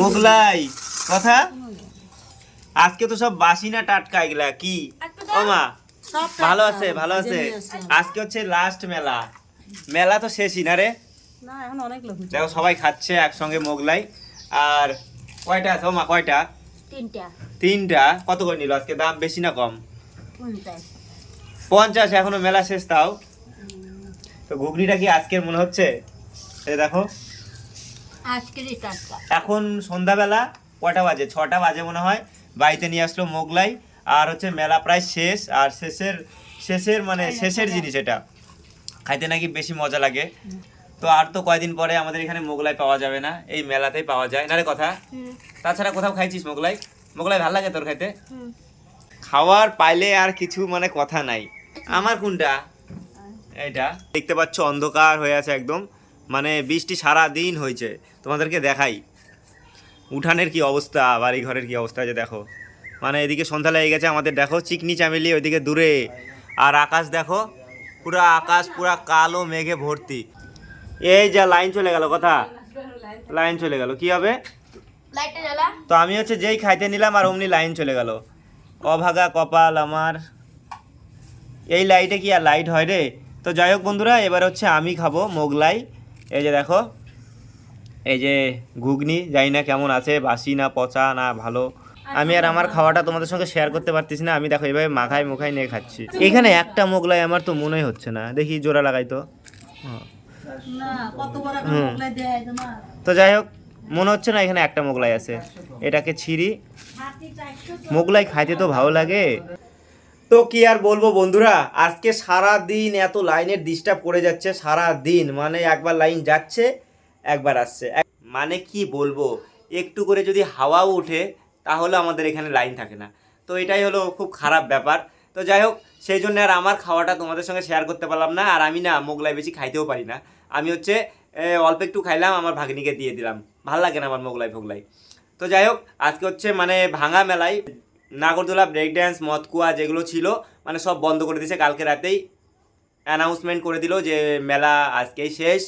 মোগলাই কথা? আজকে তো সব বাসি না টাটকা এগুলা কি? ও মা সব ভালো আছে ভালো আছে। আজকে হচ্ছে লাস্ট মেলা। মেলা তো শেষই না রে। দেখো সবাই খাচ্ছে একসঙ্গে মোগলাই। আর কয়টা আছে ও মা কয়টা? তিনটা। তিনটা। কত করে নিল আজকে? দাম বেশি না কম? পঞ্চাশ। পঞ্চাশ এখনও মেলা শেষ তাও? তো ঘুগনিটা কি আজকের মনে হচ্ছে? এই দেখো। আজকেরই টাটকা। এখন সন্ধ্যাবেলা কটা বাজে? ছটা বাজে মনে হয়। বাড়িতে নিয়ে আসলো মোগলাই। আর হচ্ছে মেলা প্রায় শেষ। আর শেষের শেষের মানে শেষের জিনিস এটা। খাইতে নাকি বেশি মজা লাগে। তো আর তো কয়দিন পরে আমাদের এখানে মোগলাই পাওয়া যাবে না। এই মেলাতেই পাওয়া যায়। না রে কথা? তাছাড়া কোথাও খাইছিস মোগলাই? মোগলাই ভালো লাগে তোর খাইতে? খাওয়ার পাইলে আর কিছু মানে কথা নাই। আমার কোনটা? এটা দেখতে পাচ্ছ অন্ধকার হয়ে আছে একদম। মানে বৃষ্টি সারা দিন হয়েছে। তোমাদেরকে দেখাই। উঠানের কি অবস্থা? বাড়ি ঘরের কি অবস্থা? যে দেখো। মানে এদিকে সন্ধ্যা লেগে গেছে আমাদের। দেখো চিকনি চামেলি ওইদিকে দূরে। আর আকাশ দেখো পুরা আকাশ পুরা কালো মেঘে ভর্তি। এই যা লাইন চলে গেল কথা। লাইন চলে গেল। কি হবে? তো আমি হচ্ছে যেই খাইতে নিলাম আর অমনি লাইন চলে গেল। অভাগা কপাল আমার। এই লাইটে কি আর লাইট হয় রে? তো যাই হোক বন্ধুরা এবার হচ্ছে আমি খাব মোগলাই। এই যে দেখো এই যে ঘুগনি জানি না কেমন আছে বাসি না পচা না ভালো। আমি আর আমার খাওয়াটা তোমাদের সঙ্গে শেয়ার করতে পারতেছি না আমি দেখো এইভাবে মাখাই মুখাই নিয়ে খাচ্ছি। এখানে একটা মোগলাই আমার তো মনেই হচ্ছে না দেখি জোড়া লাগাই তো। তো যাই হোক মনে হচ্ছে না এখানে একটা মোগলাই আছে। এটাকে ছিঁড়ি। মোগলাই খাইতে তো ভালো লাগে। তো কি আর বলব বন্ধুরা? আজকে সারা দিন এত লাইনের ডিস্টার্ব করে যাচ্ছে সারা দিন মানে একবার লাইন যাচ্ছে, একবার আসছে। মানে কি বলব? একটু করে যদি হাওয়াও ওঠে, তাহলে আমাদের এখানে লাইন থাকে না। তো এটাই হলো খুব খারাপ ব্যাপার। তো যাই হোক, সেই জন্য আর আমার খাওয়াটা তোমাদের সঙ্গে শেয়ার করতে পারলাম না। আর আমি না মোগলাই বেশি খাইতেও পারি না। আমি হচ্ছে অল্প একটু খাইলাম, আমার ভাগ্নিকে দিয়ে দিলাম। ভালো লাগে না আমার মোগলাই ফোগলাই তো যাই হোক, আজকে হচ্ছে মানে ভাঙা মেলায় নাগরদোলা ব্রেক ড্যান্স মদকুয়া যেগুলো ছিল মানে সব বন্ধ করে দিয়েছে। কালকে রাতেই অ্যানাউন্সমেন্ট করে দিল যে মেলা আজকেই শেষ।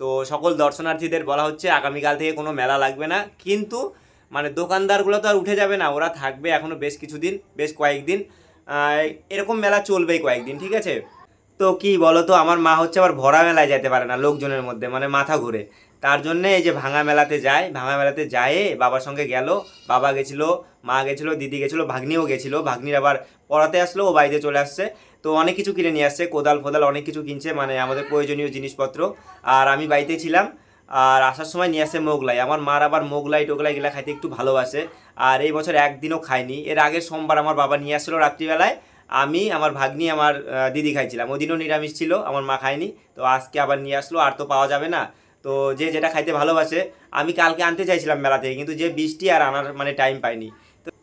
তো সকল দর্শনার্থীদের বলা হচ্ছে, আগামীকাল থেকে কোনো মেলা লাগবে না। কিন্তু মানে দোকানদারগুলো তো আর উঠে যাবে না, ওরা থাকবে এখনও বেশ কিছুদিন, বেশ কয়েকদিন। এরকম মেলা চলবেই কয়েকদিন, ঠিক আছে? তো কি বলো তো আমার মা হচ্ছে আবার ভরা মেলায় যেতে পারে না লোকজনের মধ্যে মানে মাথা ঘুরে। তার জন্যে এই যে ভাঙা মেলাতে যায়, ভাঙা মেলাতে যায় বাবার সঙ্গে গেল, বাবা গেছিল, মা গেছিল, দিদি গেছিল, ভাগ্নিও গেছিল, ভাগ্নির আবার পড়াতে আসলো, ও বাড়িতে চলে আসছে। তো অনেক কিছু কিনে নিয়ে আসছে, কোদাল ফোদাল অনেক কিছু কিনছে মানে আমাদের প্রয়োজনীয় জিনিসপত্র। আর আমি বাড়িতে ছিলাম, আর আসার সময় নিয়ে আসে মোগলাই। আমার মার আবার মোগলাই টোগলাই গেলা খাইতে একটু ভালোবাসে, আর এই বছর একদিনও খাইনি। এর আগের সোমবার আমার বাবা নিয়ে আসছিল রাত্রিবেলায়, আমি, আমার ভাগ্নি, আমার দিদি খাইছিলাম। ওদিনও নিরামিষ ছিল, আমার মা খায়নি। তো আজকে আবার নিয়ে আসলো, আর তো পাওয়া যাবে না। তো যে যেটা খাইতে ভালোবাসে, আমি কালকে আনতে চাইছিলাম মেলা থেকে, কিন্তু যে বৃষ্টি আর আনার মানে টাইম পাইনি।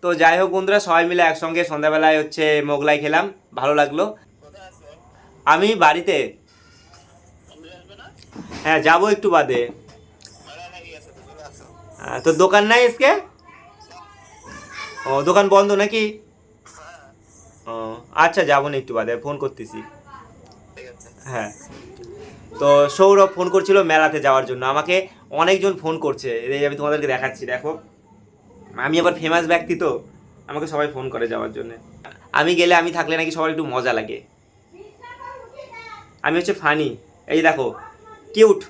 তো- যাই হোক বন্ধুরা, সবাই মিলে একসঙ্গে সন্ধ্যাবেলায় হচ্ছে মোগলাই খেলাম, ভালো লাগল। আমি বাড়িতে হ্যাঁ যাব একটু বাদে। তো দোকান নাই আজকে? ও, দোকান বন্ধ নাকি? ও আচ্ছা যাব না একটু বাদে, ফোন করতেছি। হ্যাঁ। তো সৌরভ ফোন করছিল মেলাতে যাওয়ার জন্য। আমাকে অনেকজন ফোন করছে। এই আমি তোমাদেরকে দেখাচ্ছি, দেখো। আমি আবার ফেমাস ব্যক্তি তো। আমাকে সবাই ফোন করে যাওয়ার জন্য। আমি গেলে আমি থাকলে নাকি সবার একটু মজা লাগে। আমি হচ্ছে ফানি এই দেখো কিউট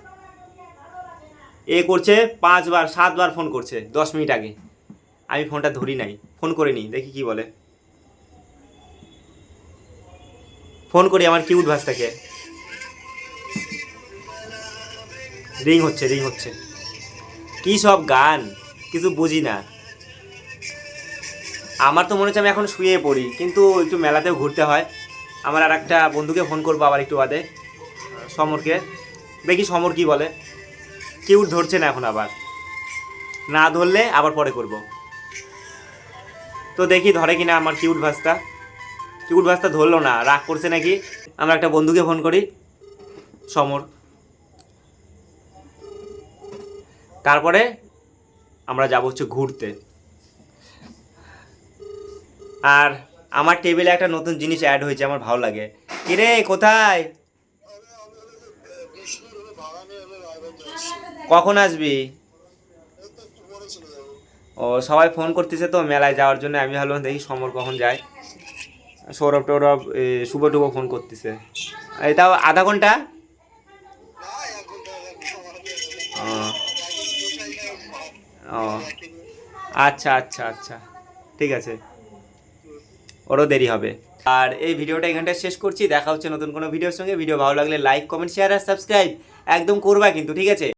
এ করছে পাঁচবার, সাতবার ফোন করছে, দশ মিনিট আগে। আমি ফোনটা ধরি নাই। ফোন করে নিই, দেখি কি বলে। ফোন করি আমার কিউট ভাষটাকে রিং হচ্ছে রিং হচ্ছে। কি সব গান? কিছু বুঝি না। আমার তো মনে হচ্ছে আমি এখন শুয়ে পড়ি, কিন্তু একটু মেলাতেও ঘুরতে হয়। আমার আর একটা বন্ধুকে ফোন করব আবার একটু বাদে, সমরকে। দেখি সমর কি বলে। কিউট ধরছে না এখন আবার। না ধরলে আবার পরে করব। তো দেখি ধরে কিনা আমার কিউট ভাসটা। কিউট ভাসটা ধরলো না, রাগ করছে নাকি? আমরা একটা বন্ধুকে ফোন করি, সমর। তারপরে আমরা যাব হচ্ছে ঘুরতে। আর আমার টেবিলে একটা নতুন জিনিস অ্যাড হয়েছে, আমার ভালো লাগে। কিরে, কোথায়? কখন আসবি? ও, সবাই ফোন করতেছে তো মেলায় যাওয়ার জন্য, আমি ভাবলাম দেখি সমর কখন যায়। সৌরভ টৌরভ শুভ টুভ ফোন করতেছে। এই তাও আধা ঘণ্টা? ও আচ্ছা আচ্ছা আচ্ছা। ঠিক আছে। ওরও দেরি হবে। আর এই ভিডিওটা এখানটা শেষ করছি। দেখা হচ্ছে নতুন কোনো ভিডিওর সঙ্গে। ভিডিও ভালো লাগলে লাইক কমেন্ট শেয়ার আর সাবস্ক্রাইব একদম করবা কিন্তু, ঠিক আছে?